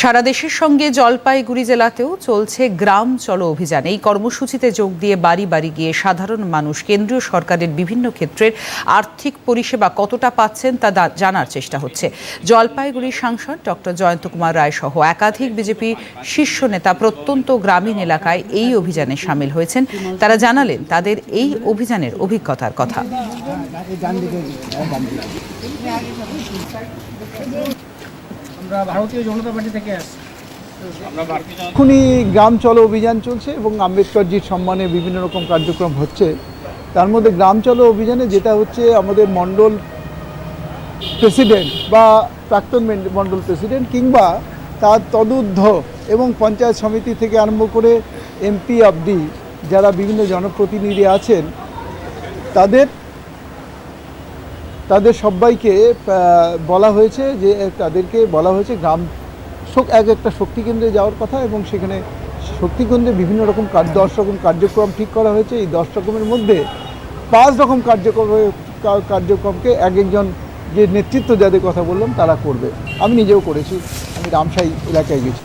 সারা দেশের সঙ্গে জলপাইগুড়ি জেলাতেও চলছে গ্রাম চলো অভিযান। এই কর্মসূচিতে যোগ দিয়ে বাড়ি বাড়ি গিয়ে সাধারণ মানুষ, কেন্দ্রীয় সরকারের বিভিন্ন ক্ষেত্রের আর্থিক পরিষেবা কতটা পাচ্ছেন তা জানার চেষ্টা হচ্ছে। জলপাইগুড়ির সাংসদ ডক্টর জয়ন্ত কুমার রায় সহ একাধিক বিজেপি শীর্ষ নেতা প্রত্যন্ত গ্রামীণ এলাকায় এই অভিযানে সামিল হয়েছেন। তারা জানালেন, তাদের এই অভিযানের অভিজ্ঞতার কথা। আমরা ভারতীয় জনতা পার্টি থেকে আসছি। এখনই গ্রাম চলো অভিযান চলছে এবং আম্বেদকরজির সম্মানে বিভিন্ন রকম কার্যক্রম হচ্ছে। তার মধ্যে গ্রাম চলো অভিযানে যেটা হচ্ছে আমাদের মণ্ডল প্রেসিডেন্ট বা প্রাক্তন মণ্ডল প্রেসিডেন্ট কিংবা তার তদূর্ধ্ব এবং পঞ্চায়েত সমিতি থেকে আরম্ভ করে এমপি অবধি যারা বিভিন্ন জনপ্রতিনিধি আছেন তাদের তাদের সবাইকে বলা হয়েছে যে তাদেরকে বলা হয়েছে গ্রাম এক একটা শক্তি কেন্দ্রে যাওয়ার কথা এবং সেখানে শক্তি কেন্দ্রে বিভিন্ন রকম কাজ দশ রকম কার্যক্রম ঠিক করা হয়েছে। এই দশ রকমের মধ্যে পাঁচ রকম কার্যক্রম কার্যক্রমকে এক একজন যে নেতৃত্ব যাদের কথা বললাম, তারা করবে। আমি নিজেও করেছি। আমি রামসাই এলাকায় গেছি।